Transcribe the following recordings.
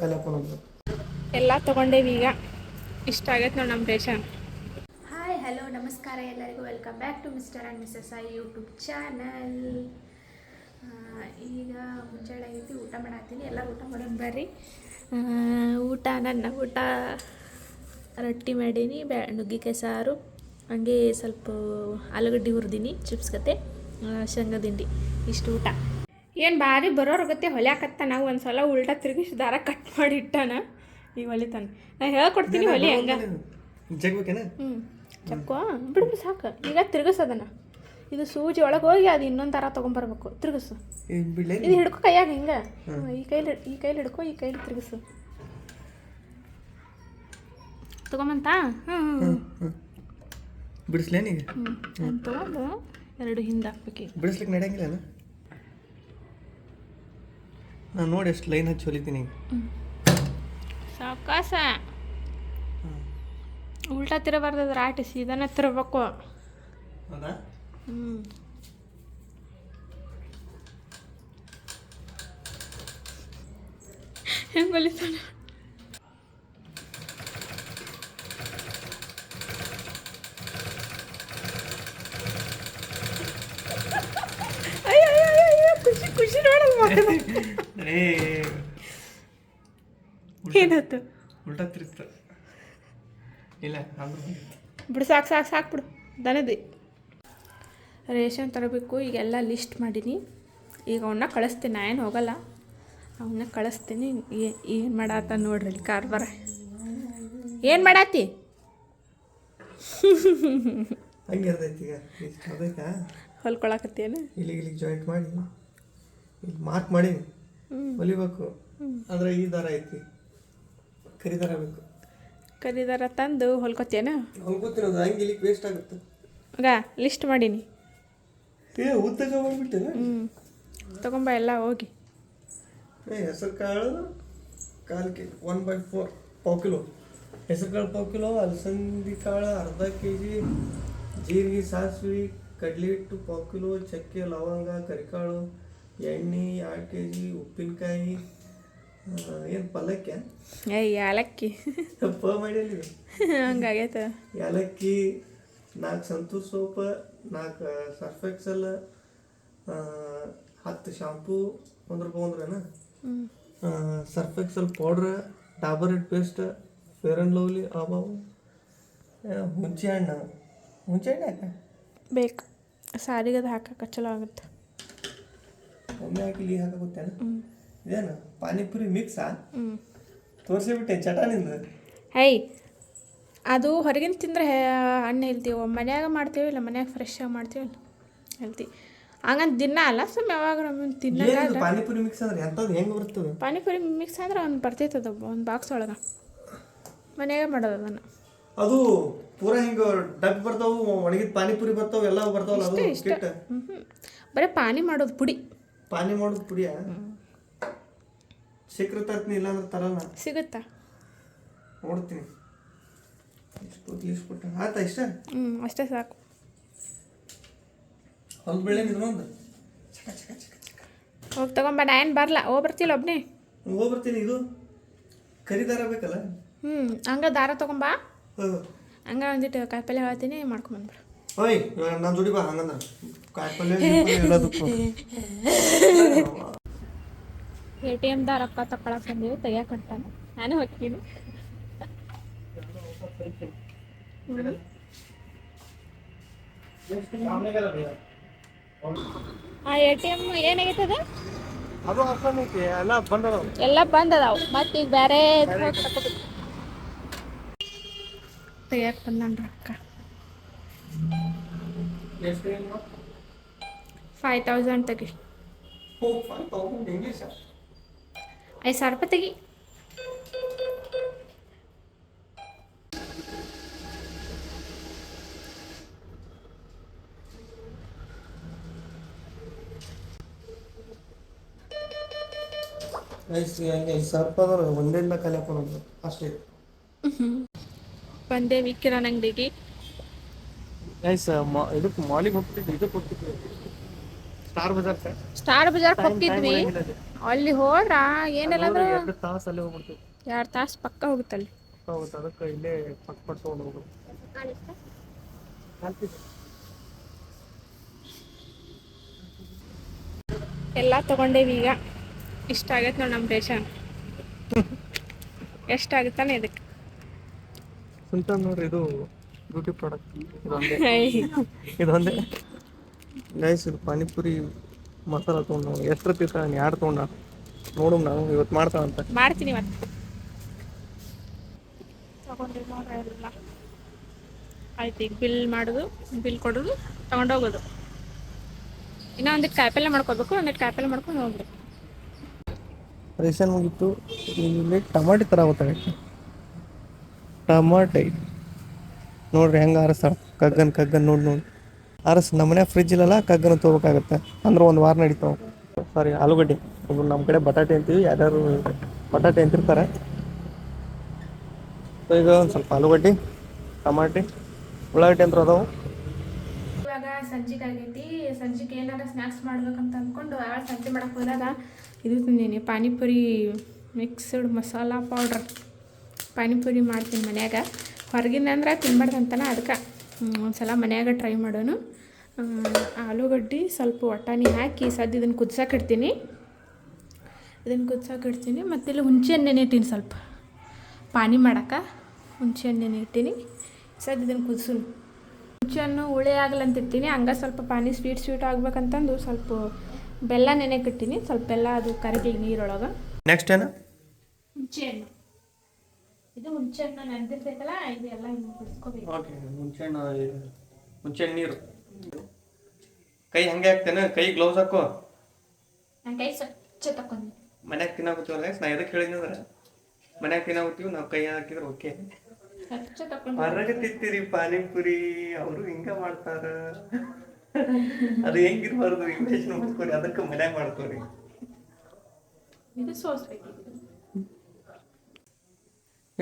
ಕಲಿಯಪ್ಪ ನಮ್ದು ಎಲ್ಲ ತೊಗೊಂಡೇವಿ ಈಗ. ಇಷ್ಟ ಆಗತ್ತೆ ನೋಡಿ ನಮ್ಮ ರೇಷನ್ ಹಾಯ್ ಹಲೋ ನಮಸ್ಕಾರ ಎಲ್ಲರಿಗೂ. Welcome back to mister and missus I YouTube channel ಈಗ ಮುಂಜಾನೆ ಆಗೈತಿ ಊಟ ಮಾಡತ್ತೀನಿ ಎಲ್ಲ ಊಟ ಮಾಡೋಣ ಬರ್ರಿ. ಊಟ ನನ್ನ ಊಟ ರೊಟ್ಟಿ ಮಾಡೀನಿ ಬ್ಯಾ ನುಗ್ಗಿಕಾಯಿ ಸಾರು. ಹಂಗೆ ಸ್ವಲ್ಪ ಆಲೂಗಡ್ಡೆ ಹುರಿದೀನಿ ಚಿಪ್ಸ್ ಗತೆ ಆ, ಶೇಂಗಾ ದಿಂಡಿ ಇಷ್ಟು ಊಟ. ಏನು ಭಾರಿ ಬರೋರು ಗೊತ್ತೆ ಹೊಲ್ಯಾಕತ್ತ ನಾವು ಒಂದು ಸಲ ಉಲ್ಟಾ ತಿರುಗಿಸಿ ದಾರ ಕಟ್ ಮಾಡಿ ಇಟ್ಟಾನ. ಈಗ ಹೊಲಿತಾನೆ ನಾ ಹೇಳ್ಕೊಡ್ತೀನಿ ಹೊಲಿ ಹಂಗ. ಜಗ್ಬೇಕೇನ? ಹ್ಞೂ ಚಕ್ಕೋ ಬಿಡು ಸಾಕು. ಈಗ ತಿರುಗಿಸೋದನ್ನ ಇದು ಸೂಜಿ ಒಳಗೆ ಹೋಗಿ ಅದು ಇನ್ನೊಂದು ದಾರ ತೊಗೊಂಬರ್ಬೇಕು. ತಿರುಗಿಸು. ಇದು ಹಿಡ್ಕೊ ಕೈಯಾಗ ಹಿಂಗೆ. ಈ ಕೈಲಿ ಈ ಕೈಲಿ ಹಿಡ್ಕೊ ಈ ಕೈಲಿ ತಿರುಗಿಸು. ತಗೊಂಬಂತ? ಹ್ಞೂ ಹ್ಞೂ ಬಿಡಿಸ್ಲೇನೀಗ ಅಂತ ಹ್ಞೂ ಎರಡು ಹಿಂದೆ ಹಾಕ್ಬೇಕು ಬಿಡಿಸ್ಲಿಕ್ಕೆ ನಡೆಯಂಗಿಲ್ಲ ನಾನು ನೋಡಿ ಎಷ್ಟು ಲೈನ್ ಹಚ್ಚಿ ಹೊಲಿತೀನಿ. ಈಗ ಸಾವಕಾಸ. ಉಲ್ಟಾ ತಿರಬಾರ್ದು ಆಟ ಸೀದಾನ ತಿರ್ಬೇಕು. ಹೌದಾ? ಹ್ಞೂ ಹೆಂಗೆ ಹೊಲಿತಾನ ಏನಾಯ್ತು? ಉಲ್ಟಾ ತಿರುತ್ತ ಇಲ್ಲ ಬಿಡು ಸಾಕು ಸಾಕು ಸಾಕು ಬಿಡು. ದನದಿ. ರೇಷನ್ ತರಬೇಕು ಈಗೆಲ್ಲ ಲಿಸ್ಟ್ ಮಾಡೀನಿ. ಈಗ ಅವನ್ನ ಕಳಿಸ್ತೀನಿ ನಾ ಏನು ಹೋಗಲ್ಲ. ಅವನ್ನ ಕಳಿಸ್ತೀನಿ ಏನು ಮಾಡಾತ ನೋಡ್ರಿ ಕಾರ್ ಬರ ಏನು ಮಾಡಾತಿ? ಹೊಲ್ಕೊಳಕತ್ತೇನು? ಇಲ್ಲಿಗೆ ಇಲ್ಲಿಗೆ ಜಾಯಿಂಟ್ ಮಾಡಿ. ಇಲ್ಲಿ ಮಾರ್ಕ್ ಮಾಡಿ ಹೊಲಿಬೇಕು ಆದ್ರೆ ಈ ದಾರ ಐತಿ. ಕರಿ ದಾರ ಬೇಕು. ಕರಿದಾರ ತಂದು ಹೊಲ್ಕೊತೇನ ಹೊಲ್ಕೋತೀನಿ ಅದು. ಹಂಗೆ ಇಲ್ಲಿ ವೇಸ್ಟ್ ಆಗುತ್ತೆ. ಈಗ ಲಿಸ್ಟ್ ಮಾಡೀನಿ. ಏ ಉದ್ದಕ ಹೋಗ್ಬಿಟ್ಟಿಲ್ಲ ಹ್ಞೂ ತಗೊಂಬ ಎಲ್ಲ ಹೋಗಿ. ಏ ಹೆಸರು ಕಾಳು ಕಾಲು ಕೆ ಒನ್ ಬೈ ಫೋರ್ ಪಾವು ಕಿಲೋ. ಹೆಸರು ಕಾಳು ಪಾವು ಕಿಲೋ ಅಲಸಂದಿ ಕಾಳು ಅರ್ಧ ಕೆ ಜಿ ಜೀರಿಗೆ ಸಾಸಿವೆ ಕಡ್ಲೆ ಹಿಟ್ಟು ಪಾವು ಕಿಲೋ ಚಕ್ಕೆ ಲವಂಗ ಕರಿಕಾಳು. ಎಣ್ಣೆ ಎರಡು ಕೆ ಜಿ ಉಪ್ಪಿನಕಾಯಿ ಏನು ಪಲ್ಲಕ್ಕಿ ಏಯ್ ಏಲಕ್ಕಿ ಪ ಮಾಡಿಲ್ಲ ಹಂಗಾಗೈತ. ಏಲಕ್ಕಿ ನಾಲ್ಕು ಸಂತೂರ್ ಸೋಪ ನಾಲ್ಕು ಸರ್ಫ್ ಎಕ್ಸಲ್ ಹತ್ತು ಶಾಂಪೂ ಒಂದು ರೂಪಾಯಿ ಒಂದ್ರೇನ. Surf Excel powder Dabur red paste Fair and Lovely ಅಬಾವು ಹುಂಚೆ ಹಣ್ಣು. ಹುಂಚೆ ಹಣ್ಣು ಬೇಕು. ಸಾರಿಗೆ ಅದು ಹಾಕಕ್ಕೆ ಚಲೋ ಆಗುತ್ತೆ. ಒಮ್ಮೆ ಹಾಕಿ ಇಲ್ಲಿ ಹಾಕ ಗೊತ್ತೇನ ಇದೇನು? ಪಾನಿಪುರಿ ಮಿಕ್ಸಾ ತೋರಿಸಿಬಿಟ್ಟೆ ಚಟಾನಿಂದ ಹೈ ಅದು ಹೊರಗಿನ ತಿಂದ್ರೆ ಹಣ್ಣು ಹೇಳ್ತೀವಿ ಮನ್ಯಾಗ ಮಾಡ್ತೀವಿ ಇಲ್ಲ ಮನ್ಯಾಗ ಫ್ರೆಶ್ ಆಗಿ ಮಾಡ್ತೀವಿ ಹೇಳ್ತಿ. ಹಂಗಂತ ದಿನ ಅಲ್ಲ ಸುಮ್ಮ ಯಾವಾಗ ಪಾನಿಪುರಿ ಮಿಕ್ಸ್ ಅಂದ್ರೆ? ಎಂಥದ್ದು ಹೆಂಗೆ ಬರ್ತದೆ? ಪಾನಿಪುರಿ ಮಿಕ್ಸ್ ಅಂದ್ರೆ ಒಂದು ಬರ್ತೈತದ ಒಂದು ಬಾಕ್ಸ್ ಒಳಗೆ. ಮನೆಯಾಗ ಮಾಡೋದು ಅದನ್ನು. ಅದು ಪೂರಾ ಹಿಂಗ ಡಬ್ ಬರ್ತಾವು ಒಣಗಿದ ಪಾನಿಪುರಿ ಬರ್ತಾವು ಎಲ್ಲ ಬರ್ತಾವಲ್ಲ ಅದು ಬರೀ ಪಾನಿ ಮಾಡೋದು ಪುಡಿ. ಪಾನಿ ಮಾಡೋದು ಪುಡಿಯ? ಸಿಕ್ಕ್ರೆ ತರ್ತೀನಿ ಇಲ್ಲಾಂದ್ರೆ ತರಲ್ಲ. ಸಿಗುತ್ತಾ? ನೋಡ್ತೀನಿ. ಇಷ್ಟು ಲೀಸ್ಟ್ ಕೊಟ್ಟ. ಆಯ್ತಾ ಇಷ್ಟ? ಹ್ಞೂ ಅಷ್ಟೇ ಸಾಕು. ಒಂದು ಬೆಳೆ ಇದನ್ನೊಂದು ಚಕ ಚಕ ಚಕ ಚಕ. ಹೋಗಿ ತಗೊಂಬ ನಾ ಏನು ಬರಲ್ಲ ಓ ಬರ್ತಿಲ್ಲ ಒಬ್ಬನೇ ಹೋಗ್ಬರ್ತೀನಿ ಇದು. ಕರಿದಾರ ಬೇಕಲ್ಲ? ಹ್ಞೂ ಹಂಗೆ ದಾರ ತಗೊಂಬಾ ಹ್ಞೂ ಹಂಗೆ ಒಂದಿಟ್ಟು ಕಾಯಿಪಲ್ಲೆ ಹೇಳ್ತೀನಿ ಮಾಡ್ಕೊಂಬಂದ್ಬಿಡು ಓಯ್ ನನ್ನ ಜೋಡಿ ಬಾ ಹಂಗಂದ್ರೆ. ಎಲ್ಲದಕ್ಕೂ ಎ ಟಿ ಎಮ್ದಾಗ ರೊಕ್ಕ ತಕೊಳಕ್ ಬಂದೀವಿ ತೆಗಿಯಕ್ ಹೊಂಟಾನ. ನಾನು ಹೋಗ್ತೀನಿ ಆ ಎ ಟಿ ಎಂ ಏನಾಗೈತದ? ಅದು ಹಾಕೊಂಡೈತಿ ಎಲ್ಲ ಎಲ್ಲ ಬಂದ್ ಅದಾವ ಮತ್ತೆ ಈಗ ಬೇರೆ ತೆಗಿಯಕ್ ಬಂದಾನ ರೊಕ್ಕ. ಫೈವ್ ತೌಸಂಡ್ ತೆಗಿ. ಐದು ಸಾವಿರ ರೂಪಾಯಿ ತೆಗಿ. ಒಂದೇಂದ ಕಲಿಯಪ್ಪ ನಮ್ದು ಅಷ್ಟೇ. ಬಂದೇವಿ ಕಿರಾಣಿ ಅಂಗಡಿಗೆ. ಗೈಸ್ ಇದಕ್ಕೆ ಮಾಲಿಗೆ ಹೋಗ್ತಿದ್ವಿ ಇದಕ್ಕೆ ಹೋಗ್ತಿದ್ವಿ ಸ್ಟಾರ್ ಬಜಾರ್ ಸ್ಟಾರ್ ಬಜಾರ್ ಹೋಗ್ತಿದ್ವಿ. ಅಲ್ಲಿ ಹೋದ್ರ ಏನಿಲ್ಲ ಅಂದ್ರೆ ಎರಡು ತಾಸು ಅಲ್ಲಿ ಹೋಗ್ಬಿಡ್ತೀವಿ ಎರಡು ತಾಸು ಪಕ್ಕ ಹೋಗುತ್ತಲ್ಲಿ. ಹೌದು ಅದಕ್ಕೆ ಇಲ್ಲೇ ಪಕ್ಕ ತೊಗೊಂಡು ಹೋಗೋದು ಎಲ್ಲ ತಗೊಂಡೇವಿ ಈಗ. ಇಷ್ಟ ಆಗೈತೆ ನೋಡಿ ನಮ್ಮ ರೇಷನ್ ಎಷ್ಟಾಗುತ್ತಾನೆ ಇದಕ್ಕೆ ಸುಲ್ತಾನ್ ನೋಡ್ರಿ ಇದು ಬ್ಯೂಟಿ ಪ್ರಾಡಕ್ಟ್ ಇದೊಂದೇ. ಇದೊಂದೇ. ಗೈಸ್ ಇದು ಪಾನಿಪುರಿ ಮಸಾಲ ತೊಗೊಂಡು ನಾವು ಎಷ್ಟು ತಿಂತ ಯಾರು ತೊಗೊಂಡ? ನೋಡು ನಾವು ಇವತ್ತು ಮಾಡ್ತಾವಂತ ಮಾಡ್ತೀನಿ ಮತ್ತೆ. ಆಯ್ತು ಈಗ ಬಿಲ್ ಮಾಡೋದು ಬಿಲ್ ಕೊಡೋದು ತಗೊಂಡೋಗೋದು ಇನ್ನೂ ಒಂದಿಟ್ಟು ಕಾಯಿಪಲ್ಲೆ ಮಾಡ್ಕೋಬೇಕು ಒಂದಿಟ್ಟು ಕಾಯಿಪಲ್ಲೆ ಮಾಡ್ಕೊಂಡು ಹೋಗ್ಬೇಕು. ರೇಷನ್ ಮುಗೀತು. ಇಲ್ಲಿ ಟಮಾಟಿ ಥರ ಗೊತ್ತಾಗೈತೆ ಟಮಾಟೆ. ನೋಡ್ರಿ ಹೆಂಗೆ ಆರಿಸ್ತಾಳ ಕಗ್ಗನ್ ಕಗ್ಗನ್ ನೋಡಿ ನೋಡಿ. ಆರಿಸ್ ನಮ್ಮನೆ ಫ್ರಿಜ್ ಇಲ್ಲಲ್ಲ ಕಗ್ಗನ ತೊಗೋಬೇಕಾಗತ್ತೆ. ಅಂದ್ರೆ ಒಂದು ವಾರ ನಡೀತಾವೆ ಸಾರಿ ಆಲೂಗಡ್ಡೆ. ಒಬ್ರು ನಮ್ಮ ಕಡೆ ಬಟಾಟೆ ಅಂತೀವಿ ಯಾರ್ಯಾರು ಬಟಾಟೆ ಅಂತಿರ್ತಾರೆ. ಸೊ ಈಗ ಒಂದು ಸ್ವಲ್ಪ ಆಲೂಗಡ್ಡೆ ಟಮಾಟಿ ಉಳ್ಳಾಗಡ್ಡೆ ಅಂತ ಅದಾವೆ. ಇವಾಗ ಸಂಜೆಗೆ ಆಗೈತಿ ಸಂಜೆಗೆ ಏನಾರ ಸ್ನ್ಯಾಕ್ಸ್ ಮಾಡ್ಬೇಕಂತ ಅಂದ್ಕೊಂಡು ಆ ಸಂಜೆ ಮಾಡಕ್ಕೆ ಹೋದಾಗ ಇದು ತಿಂದೀನಿ ಪಾನಿಪುರಿ ಮಿಕ್ಸ್ಡ್ ಮಸಾಲ ಪೌಡ್ರ್ ಪಾನಿಪುರಿ ಮಾಡ್ತೀನಿ ಮನ್ಯಾಗ. ಹೊರಗಿನ ಅಂದ್ರೆ ತಿನ್ಬಾರ್ದಂತನ ಅದಕ್ಕೆ ಒಂದ್ಸಲ ಮನ್ಯಾಗ ಟ್ರೈ ಮಾಡೋಣ. ಆಲೂಗಡ್ಡೆ ಸ್ವಲ್ಪ ಒಟ್ಟಾಣಿ ಹಾಕಿ ಸದ್ಯ ಇದನ್ನು ಕುದ್ಸಕ್ಕೆ ಇಡ್ತೀನಿ. ಇದನ್ನು ಕುದ್ಸಕ್ಕೆ ಇಡ್ತೀನಿ. ಮತ್ತು ಇಲ್ಲಿ ಹುಂಚೆ ಹಣ್ಣು ಇಟ್ಟೀನಿ ಸ್ವಲ್ಪ. ಪಾನಿ ಮಾಡೋಕೆ ಹುಣಸೆ ಹಣ್ಣು ಇಟ್ಟೀನಿ. ಸದ್ಯ ಇದನ್ನು ಕುದಿಸು ಹುಂಚೆಹಣ್ಣು ಹುಳಿ ಆಗ್ಲಂತ ಇರ್ತೀನಿ ಹಂಗೆ ಸ್ವಲ್ಪ ಪಾನಿ ಸ್ವೀಟ್ ಸ್ವೀಟ್ ಆಗ್ಬೇಕಂತಂದು ಸ್ವಲ್ಪ ಬೆಲ್ಲ ನೆನೆಗೆ ಇಟ್ಟಿನಿ. ಸ್ವಲ್ಪ ಬೆಲ್ಲ ಅದು ಕರಗಲಿ ನೀರೊಳಗೆ. ನೆಕ್ಸ್ಟ್ ಏನು? ಹಣ್ಣು. ಇದು ಹುಂಚೆ ಹಣ್ಣು ನೆನೆದಿರ್ತೈತಲ್ಲ ಇದೆಲ್ಲ ಹಿಂಗೆ ಕುದಿಸ್ಕೋಬೇಕು. ಓಕೆ ಮುಂಚೆಣ್ಣು ಮುಂಚೆಣ್ಣು ನೀರು. ಕೈ ಹಂಗೆ ಹಾಕ್ತೇನೆ ಕೈ ಗ್ಲೌಸ್ ಹಾಕೋ. ನಾನು ಕೈ ಸ್ವಚ್ಛ ತಕೊಂಡೆ ಮನ್ಯಾಗ ತಿನ್ನಾಕತ್ತೀವಲ್ಲ ನಾ ಎದಕ್ಕೆ ಹೇಳಿದ್ನಿ ಅಂದ್ರೆ ಮನ್ಯಾಗ ತಿನ್ನಾಕತ್ತೀವಿ ನಾವು ಕೈ ಹಾಕಿದ್ರೆ ಓಕೆ. ಸ್ವಚ್ಛ ತಕೊಂಡೆ ಹೊರಗೆ ತಿಂತೀರಿ ಪಾನಿಪುರಿ ಅವರು ಹಿಂಗ ಮಾಡ್ತಾರ. ಅದು ಹೆಂಗಿರ್ಬಾರ್ದು ಇಂಗ್ಲೀಷ್ ನೋಡ್ಕೊರಿ ಅದಕ್ಕೆ ಮನ್ಯಾಗ ಮಾಡ್ಕೋರಿ. ಇದು ಸೋಸ್ಬೇಕು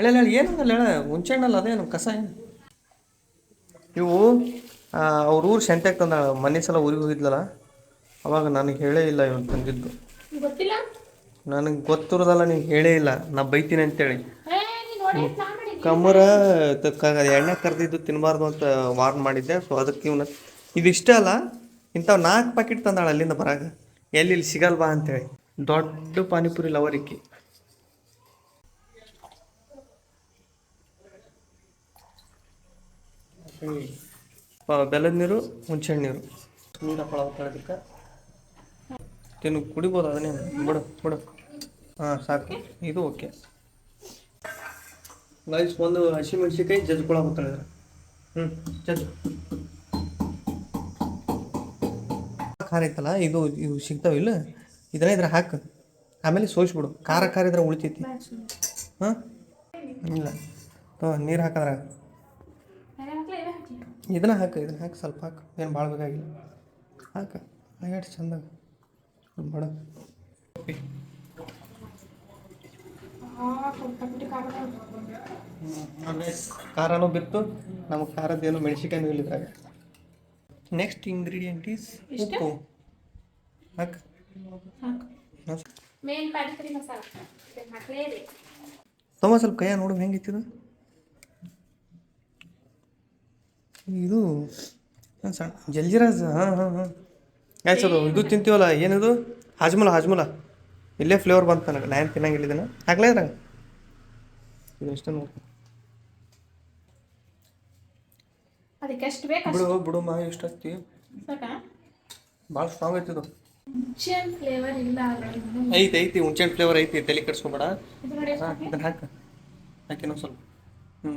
ಹೇಳಲ್ಲ ಹೇಳಿ ಏನಂದಲ್ಲ ಹೇಳ ಮುಂಚೆಣ್ಣಲ್ಲ ಅದೇನು ಕಸ ಏನು? ಇವು ಅವ್ರ ಊರು ಸೆಂಟೆಕ್ ತಂದ ಮನೆ ಸಲ ಊರಿಗೆ ಹೋಗಿದ್ಲಲ್ಲ ಅವಾಗ ನನಗೆ ಹೇಳೇ ಇಲ್ಲ ಇವನು ತಂದಿದ್ದು. ಗೊತ್ತಿಲ್ಲ? ನನಗೆ ಗೊತ್ತಿರೋದಲ್ಲ ನೀನು ಹೇಳೇ ಇಲ್ಲ ನಾ ಬೈತೀನಿ ಅಂತೇಳಿ. ಕಮರ ಎಣ್ಣೆ ಕರೆದಿದ್ದು ತಿನ್ನಬಾರ್ದು ಅಂತ ವಾರ್ನ್ ಮಾಡಿದ್ದೆ ಸೊ ಅದಕ್ಕೆ ಇವನು ಇದಿಷ್ಟ ಅಲ್ಲ ಇಂಥವು ನಾಲ್ಕು ಪ್ಯಾಕೆಟ್ ತಂದಾಳ ಅಲ್ಲಿಂದ ಬರಾಗ ಎಲ್ಲಿ ಇಲ್ಲಿ ಸಿಗಲ್ವಾ ಅಂತೇಳಿ. ದೊಡ್ಡ ಪಾನಿಪುರಿ ಲವರ್ ಇಕ್ಕಿ ಪ- ಬೆಲ್ಲದ ನೀರು ಹುಣ್ಸೆಹಣ್ಣು ನೀರು. ನೀರು ಹಾಕೊಳ ಅದಕ್ಕೆ ತಿನ್ನು ಕುಡಿಬೋದು ಅದನ್ನೇ ಬಿಡು ಬಿಡು. ಹಾಂ ಸಾಕು. ಇದು ಓಕೆ. ಗೈಸ್ ಒಂದು ಹಸಿಮೆಣಸಿಕಾಯಿ ಜಜ್ಕೊಳಕತ್ತಾಳೆ ಹ್ಞೂ ಜಜ್ ಖಾರ ಐತಲ್ಲ ಇದು ಇವು ಸಿಗ್ತಾವಿಲ್ಲ ಇದನ್ನ ಇದ್ರ ಹಾಕು. ಆಮೇಲೆ ಸೋಸ್ಬಿಡು. ಖಾರ ಖಾರ ಇದ್ರೆ ಉಳಿತೈತಿ. ಹಾಂ? ಇಲ್ಲ. ನೀರು ಹಾಕದ್ರ ಬೇರೆ ಹಾಕ್ಲಾ ಇವೇ ಹಾಕ್ಲಿ ಇದನ್ನ ಹಾಕು ಇದನ್ನ ಹಾಕಿ ಸ್ವಲ್ಪ ಹಾಕು. ಏನು ಭಾಳ ಬೇಕಾಗಿಲ್ಲ ಹಾಕ. ಎಷ್ಟು ಚಂದಾಗ ಬಡ ಖಾರನೂ ಬಿತ್ತು. ನಮ್ಗೆ ಖಾರದ್ದೇನು ಮೆಣಸಿಕಾಯಿ ಇಲ್ಲ ಇದ್ರಾಗ ನೆಕ್ಸ್ಟ್ ಇಂಗ್ರೀಡಿಯೆಂಟ್ ಈಸ್ ಉಪ್ಪು. ಹಾಕ. ತಮ್ಮ ಸ್ವಲ್ಪ ಕೈಯ ನೋಡು ಹೆಂಗಿತ್ತಿದು ಇದು ಸಣ್ಣ? ಜಲ್ಜಿರಾಜ್ ಹಾಂ ಹಾಂ ಹಾಂ. ಆಯ್ತು ಅದು ಇದು ತಿಂತೀವಲ್ಲ ಏನಿದು? ಹಾಜ್ಮುಲ ಹಾಜ್ಮುಲ. ಇಲ್ಲೇ ಫ್ಲೇವರ್ ಬಂತು ನನಗೆ. ನಾನು ತಿನ್ನಂಗಿಲ್ಲ ಇದನ್ನು ಹಾಕ್ಲೇ ಇದ್ರಂಗೆ? ಇದು ಇಷ್ಟ ನೋಡಿ ಅದಕ್ಕೆ ಎಷ್ಟು ಬೇಕು ಬಿಡು ಬಿಡು ಮಾ ಎಷ್ಟು ಹತ್ತಿ ಭಾಳ ಸ್ಟ್ರಾಂಗ್ ಐತಿ ಇದು. ಹುಂಚೆನ್ ಫ್ಲೇವರ್ ಇಲ್ಲ. ಐತಿ ಐತಿ ಹುಂಚೆಹಣ್ಣು ಫ್ಲೇವರ್ ಐತಿ ತಲೆ ಕೆಡಿಸ್ಕೊಬೇಡ. ಹಾಕಿ? ಇದನ್ನು ಹಾಕು. ಹಾಕಿನೋ ಸ್ವಲ್ಪ. ಹ್ಞೂ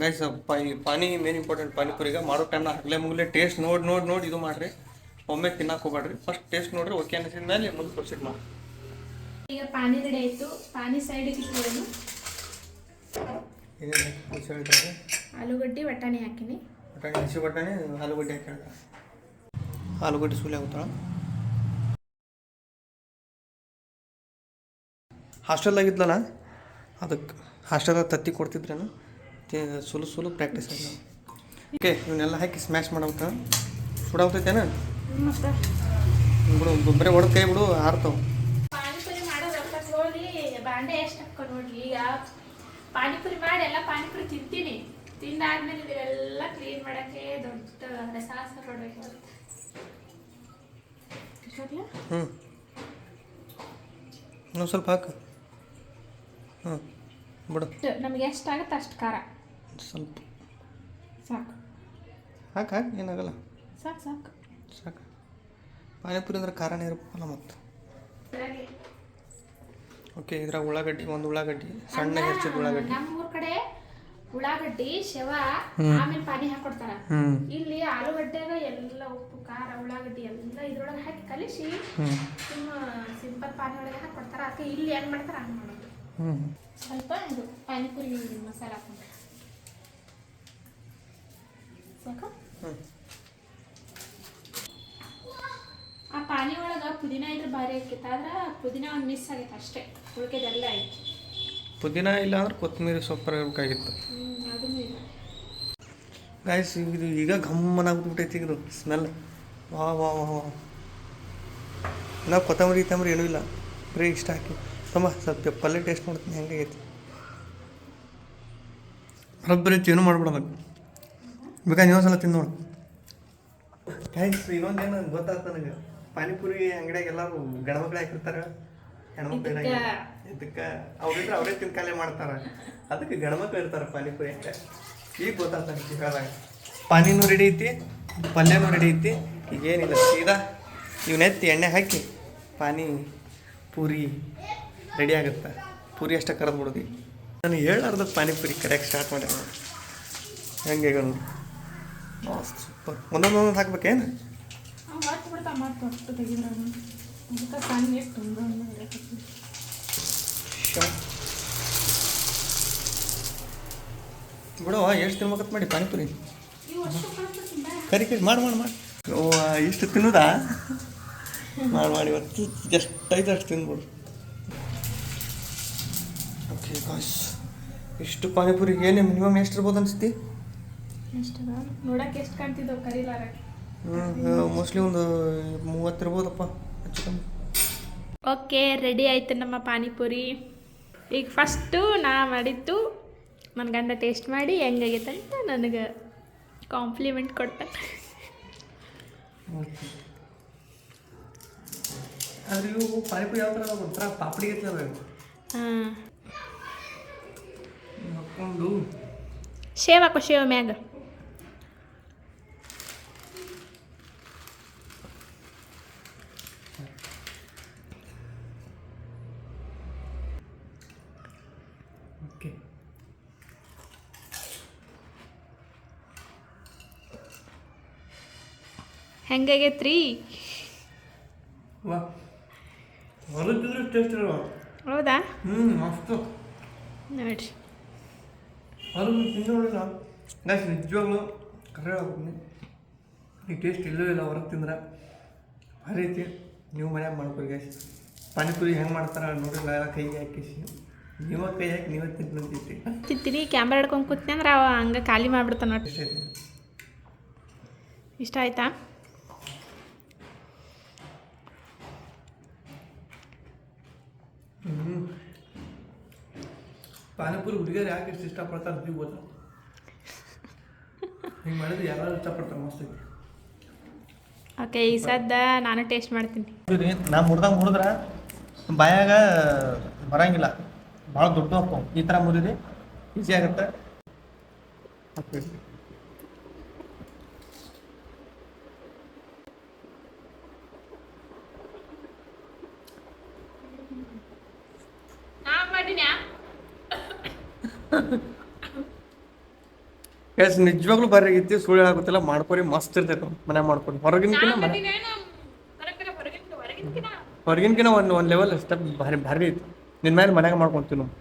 ಗೈಸ್ ಈ ಪಾನಿ ಮೇನ್ ಇಂಪಾರ್ಟೆಂಟ್ ಪಾನಿಪುರಿಗೆ ಮಾಡೋ ಟೈಮ್ನ ಹಗಲೇ ಮುಗಲೇ. ಟೇಸ್ಟ್ ನೋಡಿ ನೋಡಿ ನೋಡಿ ಇದು ಮಾಡಿರಿ. ಒಮ್ಮೆ ತಿನ್ನಕ್ಕೆ ಹೋಗ್ಬೇಡ್ರಿ. ಫಸ್ಟ್ ಟೇಸ್ಟ್ ನೋಡ್ರಿ ಓಕೆ ಅನಿಸಿದ ಮೇಲೆ ಮುಂದೆ ಪ್ರೊಸೀಡ್ ಮಾಡಿ. ಈಗ ಪಾನಿ ರೆಡಿ ಆಯಿತು. ಪಾನಿ ಸೈಡಿಗೆ ಇಟ್ಕೊಳ್ಳೋದು ಆಲೂಗಡ್ಡೆ ವಟಾಣಿ ಹಾಕಿನಿ. ಬಟಾಣಿ ಹಸಿ ಬಟಾಣಿ ಆಲೂಗಡ್ಡೆ ಹಾಕಿ ಹೇಳ್ತಾರೆ ಆಲೂಗಡ್ಡೆ ಸೂಲೆ ಆಗುತ್ತಾಳ ಹಾಸ್ಟೆಲ್ದಾಗಿದ್ಲಲ್ಲ ಅದಕ್ಕೆ ಹಾಸ್ಟೆಲ್ದಾಗ ತತ್ತಿ ಕೊಡ್ತಿದ್ರೇನು? ಸುಲು ಸುಲು ಪ್ರಾಕ್ಟೀಸ್ ಆಗಿ ಓಕೆ ಇವನ್ನೆಲ್ಲ ಹಾಕಿ ಸ್ಮ್ಯಾಶ್ ಮಾಡಬೇಕು ಸುಡಾಗ್ತೈತೇನ ಬಿಡು ಬರೀ ಹೊಡೆದ ಕೈ ಬಿಡು ಆರ್ತಾವ ಪಾನಿಪುರಿ ಮಾಡೋ ರೊಕ್ಕ ತಗೊಳ್ಳಿ ಬಾಂಡೆ ಎಷ್ಟು ಹಾಕೋ ನೋಡ್ರಿ ಈಗ ಪಾನಿಪುರಿ ಮಾಡಿ ಎಲ್ಲ ಪಾನಿಪುರಿ ತಿಂತೀನಿ. ತಿಂದಾದ್ಮೇಲೆ ಇದೆಲ್ಲ ಕ್ಲೀನ್ ಮಾಡಕ್ಕೆ ದೊಡ್ಡ ರಸಾಸ ಕೊಡ್ಬೇಕು ಹ್ಞೂ ಇನ್ನೊಂದು ಸ್ವಲ್ಪ ಹಾಕು. ಹ್ಞೂ ಬಿಡು. ನಮ್ಗೆ ಎಷ್ಟಾಗುತ್ತೆ ಅಷ್ಟು ಖಾರ. ಸ್ವಲ್ಪ. ಸಾಕು. ಹಾಕಿ ಹಾಕಿ ಏನಾಗಲ್ಲ. ಸಾಕು ಸಾಕು. ಸಾಕು. ಪಾನಿಪುರಿ ಅಂದ್ರೆ ಖಾರನೇ ಇರ್ಬೇಕಲ್ಲ ಮತ್ತು. ಓಕೆ ಇದ್ರ ಉಳ್ಳಾಗಡ್ಡಿ ಒಂದು ಉಳ್ಳಾಗಡ್ಡಿ ಸಣ್ಣ ಹೆಚ್ಚಿದ ಉಳ್ಳಾಗಡ್ಡಿ. ಊರ ಕಡೆ ಉಳ್ಳಾಗಡ್ಡಿ ಶವ ಆಮೇಲೆ ಪಾನಿ ಹಾಕೊಡ್ತಾರ. ಇಲ್ಲಿ ಆಲೂಗಡ್ಡೆಗ ಎಲ್ಲ ಉಪ್ಪು ಖಾರ ಉಳ್ಳಾಗಡ್ಡಿ ಎಲ್ಲ ಇದ್ರೊಳಗೆ ಹಾಕಿ ಕಲಿಸಿ ತುಂಬ ಸಿಂಪಲ್ ಪಾನಿ ಒಳಗೆ ಹಾಕಿ ಕೊಡ್ತಾರ ಅದಕ್ಕೆ ಇಲ್ಲಿ ಹೆಂಗ್ ಮಾಡ್ತಾರ ಹಂಗೆ ಮಾಡೋದು. ಸ್ವಲ್ಪ ಇದು ಪಾನಿಪುರಿ ಮಸಾಲ ಹಾಕೊಂಡು. ಸಾಕ. ಆ ಪಾನಿ ಒಳಗೆ ಪುದೀನ ಇದ್ರೆ ಭಾರಿ ಆಕೈತೆ ಆದ್ರೆ ಪುದೀನ ಒಂದು ಮಿಸ್ ಆಗೈತೆ ಅಷ್ಟೇ ಉಳ್ಕೆದೆಲ್ಲ ಐತಿ ಪುದೀನ ಇಲ್ಲ ಅಂದ್ರೆ ಕೊತ್ತಂಬರಿ ಸೊಪ್ಪು ಇರಬೇಕಾಗಿತ್ತು. ಇಲ್ಲ. ಗಾಯ್ಸ್ ಇದು ಈಗ ಘಮ್ಮನ ಆಗ್ಬಿಟ್ಟೈತಿ ಇದು ಸ್ಮೆಲ್ ವಾ ವಾ ವಾ ವಾ. ನಾವು ಕೊತ್ತಂಬರಿ ಗಿತ್ತಂಬರಿ ಏನೂ ಇಲ್ಲ. ಬರೀ ಇಷ್ಟ ಹಾಕಿ. ತುಂಬ ಸ್ವಲ್ಪ ಪಲ್ಲೆ ಟೇಸ್ಟ್ ಮಾಡ್ತೀನಿ ಹೆಂಗಾಗೈತಿ. ರಬ್ಬರಿ ಏನು ಮಾಡ್ಬಿಡೋದು ಬೇಕಾ ನೀವು ಸಲ ತಿಂದು ನೋಡು. ಥ್ಯಾಂಕ್ಸ್ ಇನ್ನೊಂದೇನು ಗೊತ್ತಾಗ್ತ ನನಗೆ. ಪಾನಿಪುರಿ ಅಂಗಡಿಯಾಗ ಎಲ್ಲರೂ ಗಣಮಕ್ಳು ಹಾಕಿರ್ತಾರೆ ಹೆಣ್ಮಕ್ಳು ಇದಕ್ಕೆ ಅವ್ರಿದ್ರೆ ಅವರೇ ತಿನ್ಕಾಲೆ ಮಾಡ್ತಾರೆ. ಅದಕ್ಕೆ ಗಣಮಕ್ಳು ಇರ್ತಾರೆ ಪಾನಿಪುರಿ ಅಂತ ಈಗ ಗೊತ್ತಾಗ್ತಾನೆ ಹೇಳ್ದಾಗ ಪಾನಿನೂ ರೆಡಿ ಐತಿ ಪಲ್ಯನೂ ರೆಡಿ ಐತಿ. ಈಗ ಏನಿಲ್ಲ ಸೀದಾ ಇವನ್ನೆತ್ತಿ ಎಣ್ಣೆ ಹಾಕಿ ಪಾನಿ ಪೂರಿ ರೆಡಿ ಆಗುತ್ತೆ. ಪೂರಿ ಅಷ್ಟೇ ಕರೆದು ಬಿಡೋದು. ನಾನು ಹೇಳಾರ್ದ ಪಾನಿಪುರಿ ಕರೆಯಕ್ಕೆ ಸ್ಟಾರ್ಟ್ ಮಾಡ್ಯಾರ. ಹೆಂಗೆ ನೋಡಿ. ಸೂಪರ್ ಒಂದೊಂದು ಒಂದೊಂದು ಹಾಕ್ಬೇಕೇನು ಬಿಡವ ಎಷ್ಟು ತಿನ್ಬೇಕತ್ ಮಾಡಿ ಪಾನಿಪುರಿ. ಕರಿ ಕರಿ ಮಾಡಿ ಮಾಡಿ ಮಾಡಿ. ಓ ಇಷ್ಟು ತಿನ್ನೋದಾ? ಮಾಡಿ ಮಾಡಿ ಇವತ್ತು ಎಷ್ಟೈತೆ ಅಷ್ಟು ತಿನ್ಬೋದು. ಓಕೆ ಕಾಸ್ ಇಷ್ಟು ಪಾನಿಪುರಿಗೆ ಏನೇ ಮಿನಿಮಮ್ ಎಷ್ಟು ಇರ್ಬೋದು ಅನ್ಸುತ್ತೆ? ಎಷ್ಟದ ನೋಡಕ್ಕೆ ಎಷ್ಟು ಕಾಣ್ತಿದ್ದವು ಕರೀಲಾರ ಮೋಸ್ಟ್ಲಿ ಒಂದು ಮೂವತ್ತು ಇರ್ಬೋದಪ್ಪ ಹೆಚ್ಚು ಓಕೆ ರೆಡಿ ಆಯ್ತು ನಮ್ಮ ಪಾನಿಪುರಿ. ಈಗ ಫಸ್ಟು ನಾ ಮಾಡಿದ್ದು ನನ್ನ ಗಂಡ ಟೇಸ್ಟ್ ಮಾಡಿ ಹೆಂಗಾಗೈತೆ ಅಂತ ನನಗೆ ಕಾಂಪ್ಲಿಮೆಂಟ್ ಕೊಡ್ತಾನೆ. ಆದ್ರೆ ಇವು ಪಾನಿಪುರಿ ಯಾವ ಥರ ಒಂಥರ ಪಾಪಡಿ ಐತಲ್ಲ ಹಾಂ. ಹಾಕ್ಕೊಂಡು ಶೇವ್ ಹಾಕೋ ಶೇವ್ ಮ್ಯಾಗ. ಓಕೆ. ಹೆಂಗಾಗೈತ್ರಿ ವಾ. ಹೊರಗಿದ್ರೆ ಟೇಸ್ಟ್ ಇರೋ ಹೌದಾ? ಹ್ಞೂ ಮಸ್ತು. ನೋಡ್ರಿ ಹೊರಗೆ ತಿನ್ನೋಳಿಲ್ಲ ಗಾಯ್ಸ್ ನಿಜವಾಗ್ಲೂ ಕರೆ ಹೇಳ್ತೀನಿ ಈ ಟೇಸ್ಟ್ ಇಲ್ಲೂ ಇಲ್ಲ ಹೊರಗೆ ತಿಂದ್ರೆ. ಆ ರೀತಿ ನೀವು ಮನ್ಯಾಗ ಮಾಡ್ಕೊರಿ ಗಾಯ್ಸ್ ಪಾನಿಪುರಿ ಹೆಂಗೆ ಮಾಡ್ತಾರೆ ನೋಡಿಲ್ಲ ಎಲ್ಲ ಕೈಗೆ ಹಾಕಿಸಿ ನೀವೇ ಕೈ ಹಾಕಿ ನೀವೇ ತಿಂತೈತಿ ತಿಂತೀನಿ ಕ್ಯಾಮ್ರಾ ಹಿಡ್ಕೊಂಡು ಕೂತ್ನಿ ಅಂದ್ರೆ ಅವ ಹಂಗೆ ಖಾಲಿ ಮಾಡ್ಬಿಡ್ತಾನ ನೋಡಿ. ಇಷ್ಟ ಆಯ್ತಾ? ಪಾನಿಪುರಿ ಹುಡುಗಿಯರು ಯಾಕೆ ಇಷ್ಟು ಇಷ್ಟಪಡ್ತಾರೆ ನೀವು ಗೊತ್ತಾ? ಹಿಂಗೆ ಮಾಡಿದ್ರೆ ಯಾರು ಇಷ್ಟಪಡ್ತಾರೆ ಮಸ್ತ್ ಐತಿ ಓಕೆ ಈ ಸದ್ದ ನಾನು ಟೇಸ್ಟ್ ಮಾಡ್ತೀನಿ. ನಾನು ಹುಡ್ದಂಗೆ ಹುಡಿದ್ರೆ ಬಾಯಾಗ ಬರಂಗಿಲ್ಲ. ಭಾಳ ದೊಡ್ಡ ಹಬ್ಬ. ಈ ತರ ಮುರಿದ್ರೆ ಈಸಿ ಆಗುತ್ತೆ. ಎಸ್ ನಿಜವಾಗ್ಲೂ ಬರ್ರಿ ಐತಿ ಸುಳ್ಳು ಹೇಳಾಗುತ್ತಿಲ್ಲ ಮಾಡ್ಕೊರಿ ಮಸ್ತ್ ಇರ್ತೈತೆ ಮನೆ ಮಾಡ್ಕೊರಿ. ಹೊರಗಿನಕಿನ ಮನೆ ಹೊರಗಿನಕಿನ ಒಂದು ಒಂದು ಲೆವೆಲ್ ಸ್ಟೆಪ್ ಭಾರಿ ಭಾರಿ ಐತಿ. ನಿನ್ನ ಮೇಲೆ ಮನ್ಯಾಗ ಮಾಡ್ಕೊಂತೀವಿ ನಾವು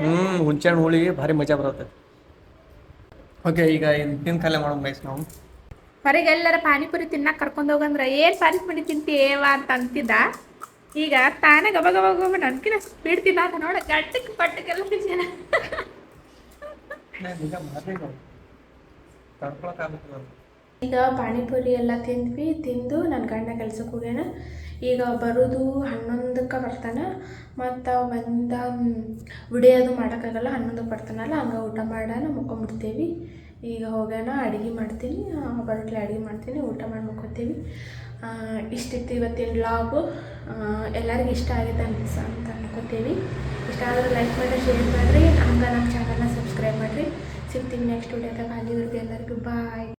ಹ್ಞೂ ಹುಂಚೆಹಣ್ಣು ಹುಳಿ ಭಾರಿ ಮಜಾ ಬರುತ್ತೆ. ಓಕೆ ಈಗ ತಿನ್ ಕಾಲೇ ಮಾಡೋಣ ಗೈಸ್ ನಾವು. ಹೊರಗೆ ಎಲ್ಲರ ಪಾನಿಪುರಿ ತಿನ್ನಕ್ಕೆ ಕರ್ಕೊಂಡು ಹೋಗಂದ್ರೆ ಏನು ಪಾನಿಪುರಿ ತಿಂತೀವ ಅಂತ ಅಂತಿದ್ದ. ಈಗ ತಾನೇ ಗಬ ಗಬ ಗಬ ನನ್ಕಿನ ಸ್ಪೀಡ್ ತಿನ್ನಾಕ ನೋಡ ಗಟ್ಟಕ್ಕೆ ಪಟ್ಟಕ್ಕೆಲ್ಲ ತಿನ್ನ ಈಗ ಪಾನಿಪುರಿ ಎಲ್ಲ ತಿಂದ್ವಿ, ತಿಂದು ನನ್ನ ಗಂಡ ಕೆಲ್ಸಕ್ಕೆ ಹೋಗ್ಯಾನ. ಈಗ ಬರೋದು ಹನ್ನೊಂದಕ್ಕೆ ಬರ್ತಾನೆ. ಮತ್ತು ಒಂದು ವಿಡಿಯೋದು ಮಾಡೋಕ್ಕಾಗಲ್ಲ ಹನ್ನೊಂದಕ್ಕೆ ಬರ್ತಾನಲ್ಲ, ಹಂಗೆ ಊಟ ಮಾಡೋಣ ಮುಕ್ಕೊಂಬಿಡ್ತೀವಿ. ಈಗ ಹೋಗೋಣ ಅಡುಗೆ ಮಾಡ್ತೀನಿ ಬರೋಟ್ಲೆ ಅಡುಗೆ ಮಾಡ್ತೀನಿ, ಊಟ ಮಾಡಿ ಮುಕ್ಕೋತೀವಿ. ಇಷ್ಟಿತ್ತು ಇವತ್ತಿನ ಲಾಗು ಎಲ್ಲರಿಗೂ ಇಷ್ಟ ಆಗಿದೆ ಅನ್ಸ, ಅಂತ ಅನ್ಕೋತೀವಿ. ಇಷ್ಟ ಆದರೆ ಲೈಕ್ ಮಾಡಿ ಶೇರ್ ಮಾಡಿರಿ. ಹಂಗೆ ನಮ್ಮ ಚಾನಲ್ನ ಸಬ್ಸ್ಕ್ರೈಬ್ ಮಾಡಿರಿ. ಸಿಗ್ತೀನಿ ನೆಕ್ಸ್ಟ್ ವಿಡಿಯೋದಾಗ ಅಲ್ಲಿವರೆಗೂ ಎಲ್ಲರಿಗೂ ಬಾಯ್